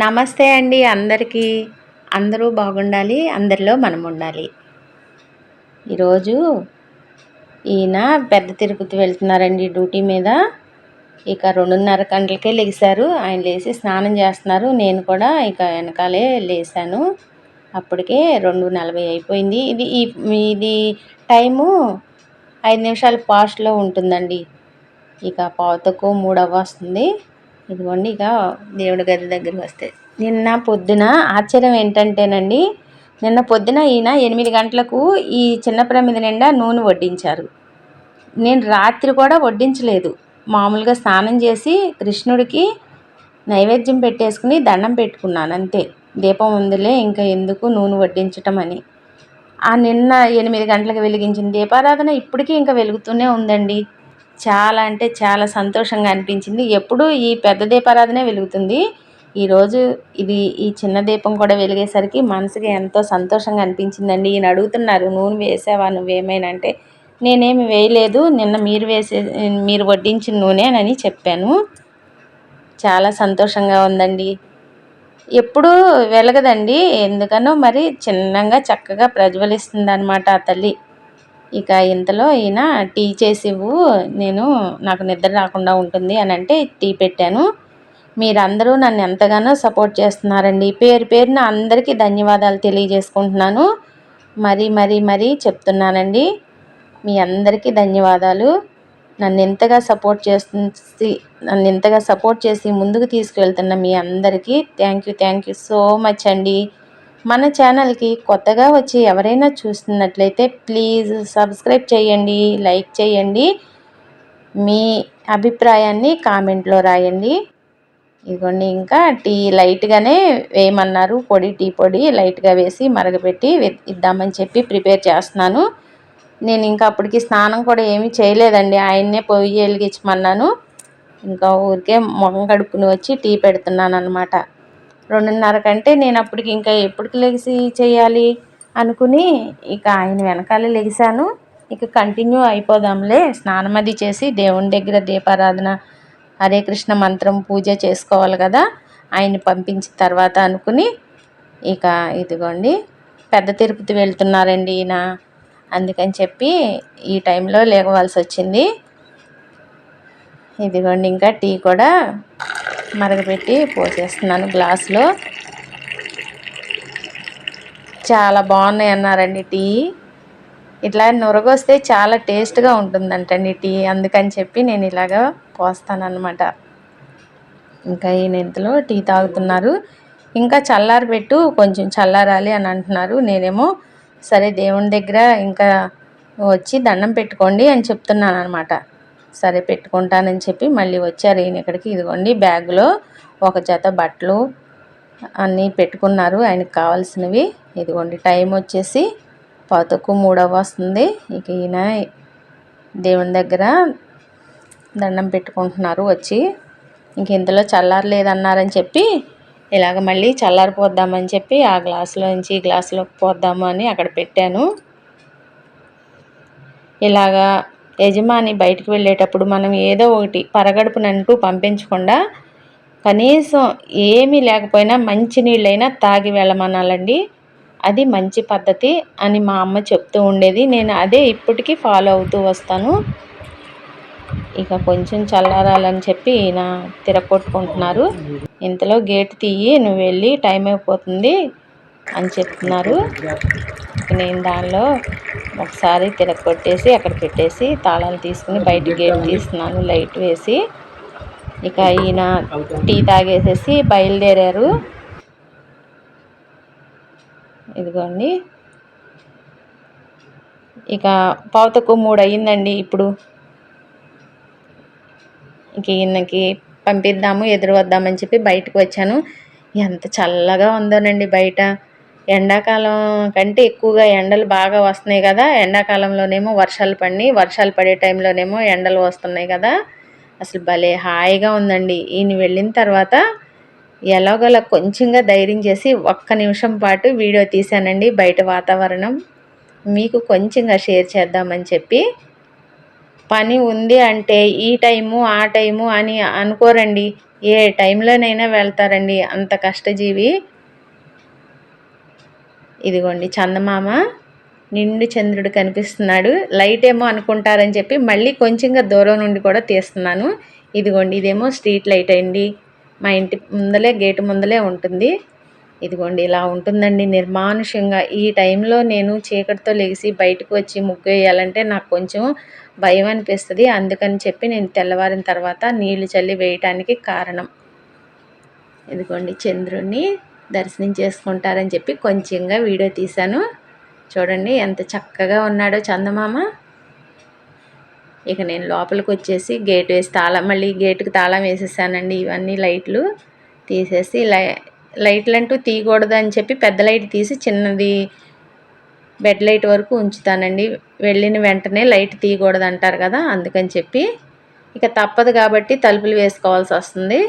నమస్తే అండి అందరికీ. అందరూ బాగుండాలి అందరిలో మనం ఉండాలి. ఈరోజు ఈయన పెద్ద తిరుపతి వెళ్తున్నారండి డ్యూటీ మీద. ఇక రెండున్నర గంటలకే లేచారు ఆయన లేచి స్నానం చేస్తున్నారు. నేను కూడా ఇక వెనకాలే లేచాను అప్పటికే రెండు నలభై అయిపోయింది. ఇది ఇది టైము ఐదు నిమిషాలు పాస్ట్లో ఉంటుందండి. ఇక పావుతకు మూడవ వస్తుంది. ఇదిగోండి ఇక దేవుడి గది దగ్గరికి వస్తే. నిన్న పొద్దున ఆశ్చర్యం ఏంటంటేనండి నిన్న పొద్దున ఈయన ఎనిమిది గంటలకు ఈ చిన్న ప్రమిద నిండా నూనె వడ్డించారు. నేను రాత్రి కూడా వడ్డించలేదు. మామూలుగా స్నానం చేసి కృష్ణుడికి నైవేద్యం పెట్టేసుకుని దండం పెట్టుకున్నాను అంతే. దీపం ఉందిలే ఇంకా ఎందుకు నూనె వడ్డించటం అని. ఆ నిన్న ఎనిమిది గంటలకు వెలిగించిన దీపారాధన ఇప్పటికీ ఇంకా వెలుగుతూనే ఉందండి. చాలా అంటే చాలా సంతోషంగా అనిపించింది. ఎప్పుడు ఈ పెద్ద దీపారాధనే వెలుగుతుంది. ఈరోజు ఇది ఈ చిన్న దీపం కూడా వెలిగేసరికి మనసుకి ఎంతో సంతోషంగా అనిపించిందండి. ఈయన అడుగుతున్నారు నూనె వేసావా నువ్వేమైనా? అంటే నేనేమి వేయలేదు. నిన్న మీరు వేసే మీరు వడ్డించిన నూనె అని చెప్పాను. చాలా సంతోషంగా ఉందండి. ఎప్పుడూ వెలగదండి. ఎందుకనో మరి చిన్నగా చక్కగా ప్రజ్వలిస్తుంది అనమాట ఆ తల్లి. ఇక ఇంతలో ఈయన టీ చేసివ్వు నేను నాకు నిద్ర రాకుండా ఉంటుంది అని అంటే టీ పెట్టాను. మీరందరూ నన్ను ఎంతగానో సపోర్ట్ చేస్తున్నారండి. పేరు పేరున అందరికీ ధన్యవాదాలు తెలియజేసుకుంటున్నాను. మరీ మరీ మరీ చెప్తున్నానండి మీ అందరికీ ధన్యవాదాలు. నన్ను ఎంతగా సపోర్ట్ చేసి నన్ను ఎంతగా సపోర్ట్ చేసి ముందుకు తీసుకువెళ్తున్న మీ అందరికీ thank you thank you so much అండి. మన ఛానల్కి కొత్తగా వచ్చి ఎవరైనా చూస్తున్నట్లయితే ప్లీజ్ సబ్స్క్రైబ్ చేయండి లైక్ చేయండి. మీ అభిప్రాయాన్ని కామెంట్లో రాయండి. ఇదిగోండి ఇంకా టీ లైట్గానే వేయమన్నారు. పొడి టీ పొడి లైట్గా వేసి మరగపెట్టి ఇద్దామని చెప్పి ప్రిపేర్ చేస్తున్నాను. నేను ఇంకా అప్పటికి స్నానం కూడా ఏమీ చేయలేదండి. ఆయన్నే పొయ్యి వెలిగించమన్నాను. ఇంకా ఊరికే మొహం కడుక్కుని వచ్చి టీ పెడుతున్నాను అనమాట రెండున్నర కంటే నేను అప్పటికి ఇంకా ఎప్పటికి లెగిసి చేయాలి అనుకుని ఇక ఆయన వెనకాల లెగిసాను ఇక కంటిన్యూ అయిపోదాంలే. స్నానం అది చేసి దేవుని దగ్గర దీపారాధన హరే కృష్ణ మంత్రం పూజ చేసుకోవాలి కదా ఆయన పంపించిన తర్వాత అనుకుని ఇక ఇదిగోండి పెద్ద తిరుపతి వెళ్తున్నారండి ఈయన. అందుకని చెప్పి ఈ టైంలో లేకవలసి వచ్చింది. ఇదిగోండి ఇంకా టీ కూడా మరగపెట్టి పోసేస్తున్నాను గ్లాసులో. చాలా బాగున్నాయి అన్నారండి టీ. ఇట్లా నురగొస్తే చాలా టేస్ట్గా ఉంటుందంటండి టీ. అందుకని చెప్పి నేను ఇలాగ పోస్తానన్నమాట ఇంకా ఈ నెంతలో టీ తాగుతున్నారు. ఇంకా చల్లారి పెట్టు కొంచెం చల్లారాలి అని అంటున్నారు. నేనేమో సరే దేవుని దగ్గర ఇంకా వచ్చి దండం పెట్టుకోండి అని చెప్తున్నాను అనమాట సరే పెట్టుకుంటానని చెప్పి మళ్ళీ వచ్చారు. ఈయన ఇక్కడికి ఇదిగోండి బ్యాగ్లో ఒక జత బట్టలు అన్నీ పెట్టుకున్నారు. ఆయనకు కావాల్సినవి ఇదిగోండి టైం వచ్చేసి పాతకు మూడవ వస్తుంది. ఇక ఈయన దేవుని దగ్గర దండం పెట్టుకుంటున్నారు వచ్చి. ఇంక ఇంతలో చల్లారలేదన్నారని చెప్పి ఇలాగ మళ్ళీ చల్లారిపోద్దామని చెప్పి ఆ గ్లాసులో నుంచి ఈ గ్లాసులోకి పోద్దాము అని అక్కడ పెట్టాను. ఇలాగా యజమాని బయటకు వెళ్ళేటప్పుడు మనం ఏదో ఒకటి పరగడుపునంటూ పంపించకుండా కనీసం ఏమీ లేకపోయినా మంచి నీళ్ళైనా తాగి వెళ్ళమనాలండి. అది మంచి పద్ధతి అని మా అమ్మ చెప్తూ ఉండేది. నేను అదే ఇప్పటికీ ఫాలో అవుతూ వస్తాను. ఇక కొంచెం చల్లారాలని చెప్పి ఈయన తిరగొట్టుకుంటున్నారు. ఇంతలో గేట్ తీయి నువ్వు వెళ్ళి టైం అయిపోతుంది అని చెప్తున్నారు. నేను దానిలో ఒకసారి తిరగొట్టేసి అక్కడ పెట్టేసి తాళాలు తీసుకుని బయట గేట్ తీస్తున్నాను లైట్ వేసి. ఇక ఈయన టీ తాగేసేసి బయలుదేరారు. ఇదిగోండి. ఇక పావుతకు మూడు అయ్యిందండి ఇప్పుడు. ఇంక ఈయనకి పంపిద్దాము ఎదురు వద్దామని చెప్పి బయటకు వచ్చాను. ఎంత చల్లగా ఉందోనండి బయట. ఎండాకాలం కంటే ఎక్కువగా ఎండలు బాగా వస్తున్నాయి కదా. ఎండాకాలంలోనేమో వర్షాలు పడి వర్షాలు పడే టైంలోనేమో ఎండలు వస్తున్నాయి కదా. అసలు భలే హాయిగా ఉందండి. ఈయన వెళ్ళిన తర్వాత ఎలాగోలా కొంచెంగా ధైర్యం చేసి ఒక్క నిమిషం పాటు వీడియో తీశానండి. బయట వాతావరణం మీకు కొంచెంగా షేర్ చేద్దామని చెప్పి. పని ఉంది అంటే ఈ టైము ఆ టైము అని అనుకోరండి. ఏ టైంలోనైనా వెళ్తారండి అంత కష్టజీవి. ఇదిగోండి చందమామ నిండు చంద్రుడు కనిపిస్తున్నాడు. లైట్ ఏమో అనుకుంటారని చెప్పి మళ్ళీ కొంచెంగా దూరం నుండి కూడా తీస్తున్నాను. ఇదిగోండి ఇదేమో స్ట్రీట్ లైట్ అండి. మా ఇంటి ముందలే గేటు ముందలే ఉంటుంది. ఇదిగోండి ఇలా ఉంటుందండి నిర్మానుష్యంగా. ఈ టైంలో నేను చీకటితో లెగిసి బయటకు వచ్చి ముగ్గు వేయాలంటే నాకు కొంచెం భయం అనిపిస్తుంది. అందుకని చెప్పి నేను తెల్లవారిన తర్వాత నీళ్ళు చల్లి వేయటానికి కారణం. ఇదిగోండి చంద్రుణ్ణి దర్శనం చేసుకుంటారని చెప్పి కొంచెంగా వీడియో తీశాను. చూడండి ఎంత చక్కగా ఉన్నాడో చందమామ. ఇక నేను లోపలికి వచ్చేసి గేట్ వేసి తాళం మళ్ళీ గేటుకి తాళం వేసేసానండి ఇవన్నీ లైట్లు తీసేసి. లై లైట్లు అంటూ తీయకూడదు అని చెప్పి పెద్ద లైట్ తీసి చిన్నది బెడ్ లైట్ వరకు ఉంచుతానండి. వెళ్ళిన వెంటనే లైట్ తీయకూడదు అంటారు కదా అందుకని చెప్పి. ఇక తప్పదు కాబట్టి తలుపులు వేసుకోవాల్సి వస్తుంది.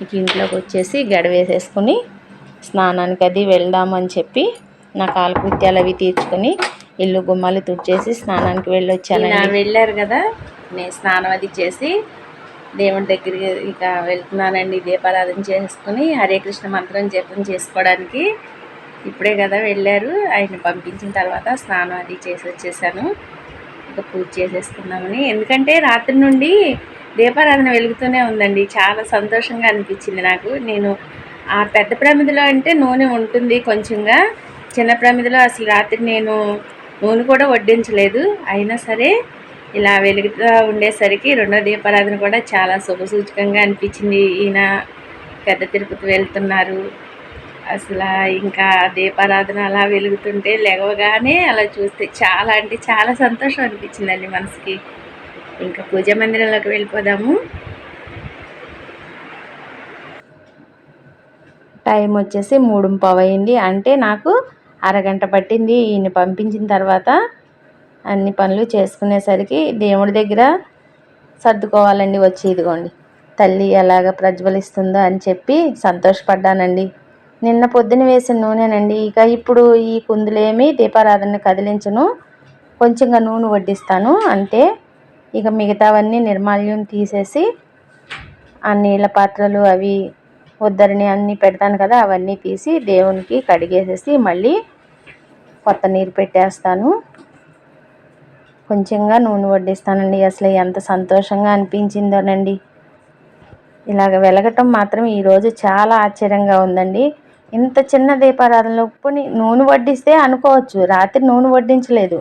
ఇక ఇంట్లోకి వచ్చేసి గడవేసేసుకుని స్నానానికి అది వెళ్దామని చెప్పి నా కాలకృత్యాలు అవి తీర్చుకొని ఇల్లు గుమ్మాలు తుడిచేసి స్నానానికి వెళ్ళి వచ్చాను వెళ్ళారు కదా నేను స్నానం అది చేసి దేవుని దగ్గరికి ఇక వెళ్తున్నానండి దీపారాధన చేసుకుని హరే కృష్ణ మంత్రం జపం చేసుకోవడానికి. ఇప్పుడే కదా వెళ్ళారు ఆయన పంపించిన తర్వాత స్నానం అది చేసి వచ్చేసాను. ఇక పూజ చేసేసుకుందామని. ఎందుకంటే రాత్రి నుండి దీపారాధన వెలుగుతూనే ఉందండి. చాలా సంతోషంగా అనిపించింది నాకు. నేను ఆ పెద్ద ప్రమిదిలో అంటే నూనె ఉంటుంది కొంచెంగా. చిన్న ప్రమిదిలో అసలు రాత్రి నేను నూనె కూడా వడ్డించలేదు. అయినా సరే ఇలా వెలుగుతూ ఉండేసరికి రెండో దీపారాధన కూడా చాలా శుభసూచకంగా అనిపించింది. ఈయన పెద్ద తిరుపతి వెళ్తున్నారు. అసలు ఇంకా దీపారాధన అలా వెలుగుతుంటే లేవగానే అలా చూస్తే చాలా అంటే చాలా సంతోషం అనిపించిందండి మనసుకి. ఇంకా పూజ మందిరంలోకి వెళ్ళిపోదాము. టైం వచ్చేసి మూడు అయింది. అంటే నాకు అరగంట పట్టింది ఈయన పంపించిన తర్వాత అన్ని పనులు చేసుకునేసరికి దేవుడి దగ్గర సర్దుకోవాలండి వచ్చి ఇదిగోండి తల్లి ఎలాగ ప్రజ్వలిస్తుందో అని చెప్పి సంతోషపడ్డానండి. నిన్న పొద్దున వేసిన నూనెనండి. ఇక ఇప్పుడు ఈ కుందులేమి దీపారాధన కదిలించను. కొంచెంగా నూనె వడ్డిస్తాను. అంటే ఇక మిగతావన్నీ నిర్మాల్యం తీసేసి ఆ నీళ్ళ పాత్రలు అవి ఉద్దరిని అన్నీ పెడతాను కదా అవన్నీ తీసి దేవునికి కడిగేసేసి మళ్ళీ కొత్త నీరు పెట్టేస్తాను. కొంచెంగా నూనె వడ్డిస్తానండి. అసలు ఎంత సంతోషంగా అనిపించిందోనండి. ఇలాగ వెలగటం మాత్రం ఈరోజు చాలా ఆశ్చర్యంగా ఉందండి. ఇంత చిన్న దీపారాధనలో ఉప్పుని నూనె వడ్డిస్తే అనుకోవచ్చు. రాత్రి నూనె వడ్డించలేదు.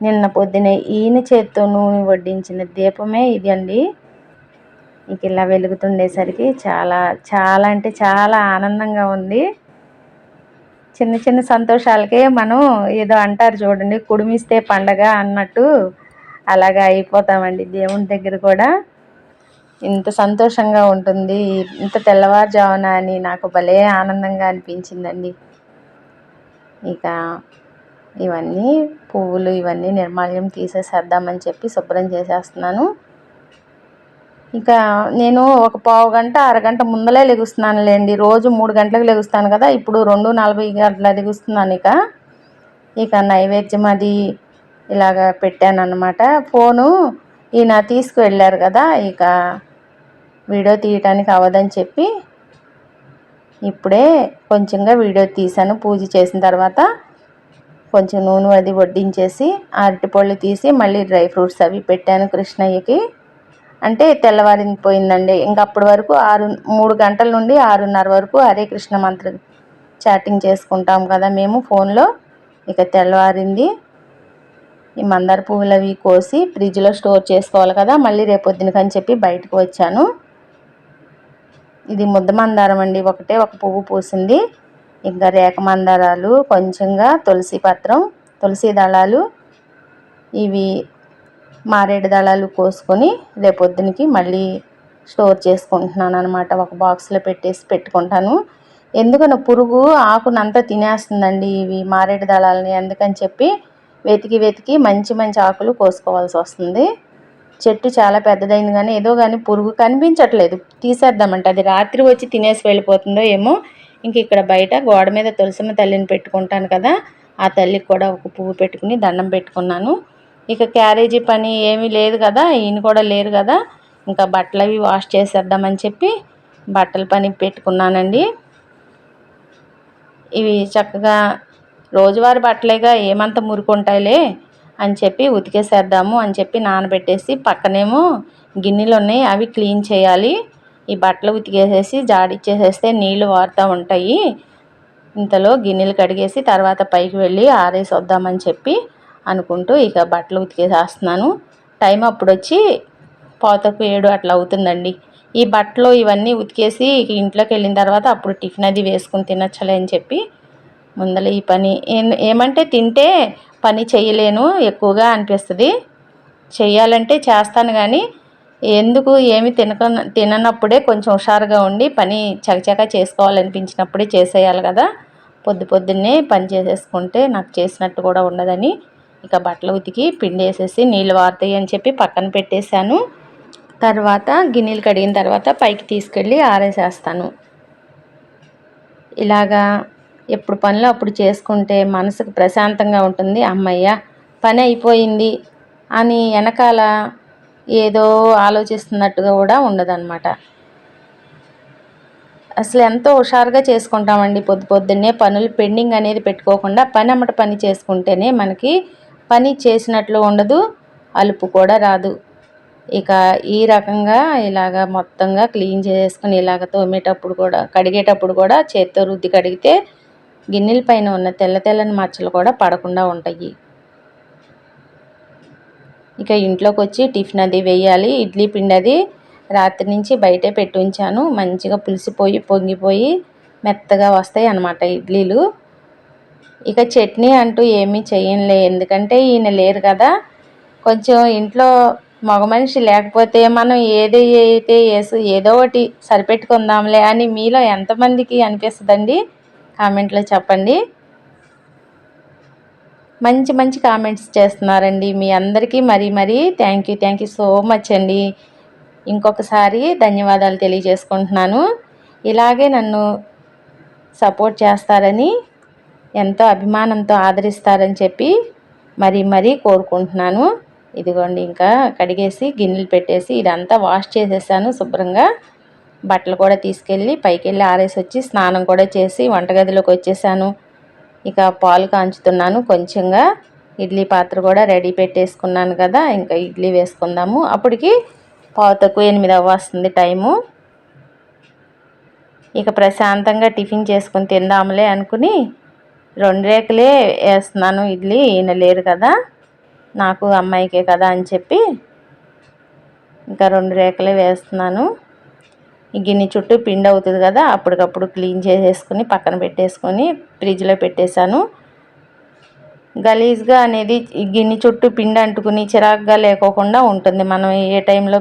నిన్న పొద్దునే ఈయన చేత్తో నూనె వడ్డించిన దీపమే ఇది అండి ఇక ఇలా వెలుగుతుండేసరికి చాలా చాలా అంటే చాలా ఆనందంగా ఉంది. చిన్న చిన్న సంతోషాలకే మనం ఏదో అంటారు చూడండి కుడిమిస్తే పండగ అన్నట్టు అలాగా అయిపోతామండి దేవుని దగ్గర కూడా. ఇంత సంతోషంగా ఉంటుంది ఇంత తెల్లవారుజామున అని నాకు భలే ఆనందంగా అనిపించిందండి. ఇక ఇవన్నీ పువ్వులు ఇవన్నీ నిర్మాల్యం తీసేసేద్దామని చెప్పి శుభ్రం చేసేస్తున్నాను. ఇక నేను ఒక పావు గంట అరగంట ముందలే లెగుస్తున్నానులేండి. రోజు మూడు గంటలకు లెగుస్తాను కదా ఇప్పుడు రెండు నలభై గంటల లెగుస్తున్నాను ఇక. ఇక నైవేద్యం అది ఇలాగ పెట్టాను అనమాట ఫోను ఈయన తీసుకువెళ్ళారు కదా ఇక వీడియో తీయటానికి అవ్వదని చెప్పి ఇప్పుడే కొంచెంగా వీడియో తీశాను. పూజ చేసిన తర్వాత కొంచెం నూనె అది వడ్డించేసి అరటిపళ్ళు తీసి మళ్ళీ డ్రై ఫ్రూట్స్ అవి పెట్టాను కృష్ణయ్యకి. అంటే తెల్లవారిపోయిందండి ఇంక అప్పటి వరకు ఆరు మూడు గంటల నుండి ఆరున్నర వరకు హరే కృష్ణ మంత్ర చాటింగ్ చేసుకుంటాం కదా మేము ఫోన్లో. ఇక తెల్లవారింది. ఈ మందార పువ్వులు అవి కోసి ఫ్రిడ్జ్లో స్టోర్ చేసుకోవాలి కదా మళ్ళీ రేపొద్దునకని చెప్పి బయటకు వచ్చాను. ఇది ముద్ద మందారం అండి. ఒకటే ఒక పువ్వు పూసింది. ఇంకా రేఖ మందారాలు కొంచెంగా తులసి పత్రం తులసి దళాలు ఇవి మారేడు దళాలు కోసుకొని రేపొద్దునకి మళ్ళీ స్టోర్ చేసుకుంటున్నాను అనమాట ఒక బాక్స్లో పెట్టేసి పెట్టుకుంటాను. ఎందుకని పురుగు ఆకునంతా తినేస్తుందండి ఇవి మారేడు దళాలని. అందుకని చెప్పి వెతికి వెతికి మంచి మంచి ఆకులు కోసుకోవాల్సి వస్తుంది. చెట్టు చాలా పెద్దదైంది కానీ ఏదో కానీ పురుగు కనిపించట్లేదు. తీసేద్దామంటే అది రాత్రి వచ్చి తినేసి వెళ్ళిపోతుందో ఏమో ఇంక ఇక్కడ బయట గోడ మీద తులసమ్మ తల్లిని పెట్టుకుంటాను కదా ఆ తల్లికి కూడా ఒక పువ్వు పెట్టుకుని దండం పెట్టుకున్నాను. ఇక క్యారేజీ పని ఏమీ లేదు కదా ఈయన కూడా లేరు కదా ఇంకా బట్టలు అవి వాష్ చేసేద్దామని చెప్పి బట్టల పని పెట్టుకున్నానండి. ఇవి చక్కగా రోజువారి బట్టలేగా ఏమంత మురుకుంటాయిలే అని చెప్పి ఉతికేసేద్దాము అని చెప్పి నానబెట్టేసి పక్కనేమో గిన్నెలు ఉన్నాయి అవి క్లీన్ చేయాలి. ఈ బట్టలు ఉతికేసేసి జాడిచ్చేసేస్తే నీళ్ళు వారుతూ ఉంటాయి. ఇంతలో గిన్నెలు కడిగేసి తర్వాత పైకి వెళ్ళి ఆరేసి వద్దామని చెప్పి అనుకుంటూ ఇక బట్టలు ఉతికేసేస్తున్నాను. టైం అప్పుడు వచ్చి పోతకు ఏడు అట్లా అవుతుందండి. ఈ బట్టలు ఇవన్నీ ఉతికేసి ఇంట్లోకి వెళ్ళిన తర్వాత అప్పుడు టిఫిన్ అది వేసుకుని తినచ్చలే అని చెప్పి ముందల ఈ పని. ఏమంటే తింటే పని చేయలేను ఎక్కువగా అనిపిస్తుంది. చేయాలంటే చేస్తాను కానీ ఎందుకు ఏమి తినక తిననప్పుడే కొంచెం హుషారుగా ఉండి పని చకచక చేసుకోవాలనిపించినప్పుడే చేసేయాలి కదా. పొద్దు పొద్దున్నే పని చేసేసుకుంటే నాకు చేసినట్టు కూడా ఉండదని. ఇక బట్టలు ఉతికి పిండి వేసేసి నీళ్ళు వారుతాయి అని చెప్పి పక్కన పెట్టేశాను. తర్వాత గిన్నెలు కడిగిన తర్వాత పైకి తీసుకెళ్ళి ఆరేసేస్తాను. ఇలాగా ఎప్పుడు పనులు అప్పుడు చేసుకుంటే మనసుకు ప్రశాంతంగా ఉంటుంది. అమ్మయ్య పని అయిపోయింది అని వెనకాల ఏదో ఆలోచిస్తున్నట్టుగా కూడా ఉండదన్నమాట. అసలు ఎంతో హుషారుగా చేసుకుంటామండి పొద్దు పొద్దున్నే పనులు. పెండింగ్ అనేది పెట్టుకోకుండా పని అమ్మట పని చేసుకుంటేనే మనకి పని చేసినట్లు ఉండదు అలుపు కూడా రాదు. ఇక ఈ రకంగా ఇలాగ మొత్తంగా క్లీన్ చేసుకుని ఇలాగ తోమేటప్పుడు కూడా కడిగేటప్పుడు కూడా చేత్తో రుద్ది కడిగితే గిన్నెల పైన ఉన్న తెల్ల తెల్లని మచ్చలు కూడా పడకుండా ఉంటాయి. ఇక ఇంట్లోకి వచ్చి టిఫిన్ అది వేయాలి ఇడ్లీ పిండి అది రాత్రి నుంచి బయటే పెట్టి ఉంచాను మంచిగా పులిసిపోయి పొంగిపోయి మెత్తగా వస్తాయి అన్నమాట ఇడ్లీలు. ఇక చట్నీ అంటూ ఏమీ చేయనులే ఎందుకంటే ఈయన లేరు కదా. కొంచెం ఇంట్లో మగ మనిషి లేకపోతే మనం ఏది అయితే వేసి ఏదో ఒకటి సరిపెట్టుకుందాంలే అని మీలో ఎంతమందికి అనిపిస్తుందండి? కామెంట్లో చెప్పండి. మంచి మంచి కామెంట్స్ చేస్తున్నారండి. మీ అందరికీ మరీ మరీ thank you thank you so much అండి. ఇంకొకసారి ధన్యవాదాలు తెలియజేసుకుంటున్నాను. ఇలాగే నన్ను సపోర్ట్ చేస్తారని ఎంతో అభిమానంతో ఆదరిస్తారని చెప్పి మరీ మరీ కోరుకుంటున్నాను. ఇదిగోండి ఇంకా కడిగేసి గిన్నెలు పెట్టేసి ఇదంతా వాష్ చేసేసాను శుభ్రంగా. బట్టలు కూడా తీసుకెళ్ళి పైకి వెళ్ళి ఆరేసి వచ్చి స్నానం కూడా చేసి వంటగదిలోకి వచ్చేసాను. ఇక పాలు కాంచుతున్నాను కొంచెంగా. ఇడ్లీ పాత్ర కూడా రెడీ పెట్టేసుకున్నాను కదా ఇంకా ఇడ్లీ వేసుకుందాము. అప్పటికి పావు తక్కువ ఎనిమిది వస్తుంది టైము. ఇక ప్రశాంతంగా టిఫిన్ చేసుకుని తిందాములే అనుకుని రెండు రేకులే వేస్తున్నాను ఇడ్లీ ఈయన లేరు కదా. నాకు అమ్మాయికే కదా అని చెప్పి ఇంకా రెండు రేకులే వేస్తున్నాను. ఈ గిన్నె చుట్టూ పిండి అవుతుంది కదా అప్పటికప్పుడు క్లీన్ చేసేసుకుని పక్కన పెట్టేసుకొని ఫ్రిడ్జ్లో పెట్టేశాను. గలీజ్గా అనేది ఈ గిన్నె చుట్టూ పిండి అంటుకుని చిరాకుగా లేకోకుండా ఉంటుంది. మనం ఏ టైంలో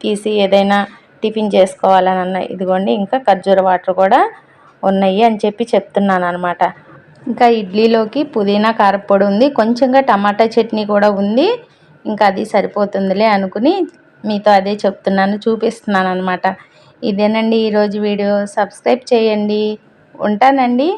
తీసి ఏదైనా టిఫిన్ చేసుకోవాలని అన్న ఇదిగోండి ఇంకా ఖర్జూర వాటర్ కూడా ఉన్నాయి అని చెప్పి చెప్తున్నాను అనమాట ఇంకా ఇడ్లీలోకి పుదీనా కారపొడి ఉంది. కొంచెంగా టమాటా చట్నీ కూడా ఉంది. ఇంకా అది సరిపోతుందిలే అనుకుని మీతో అదే చెప్తున్నాను చూపిస్తున్నాను అనమాట ఇదేనండి ఈరోజు వీడియో. సబ్స్క్రైబ్ చేయండి. ఉంటానండి.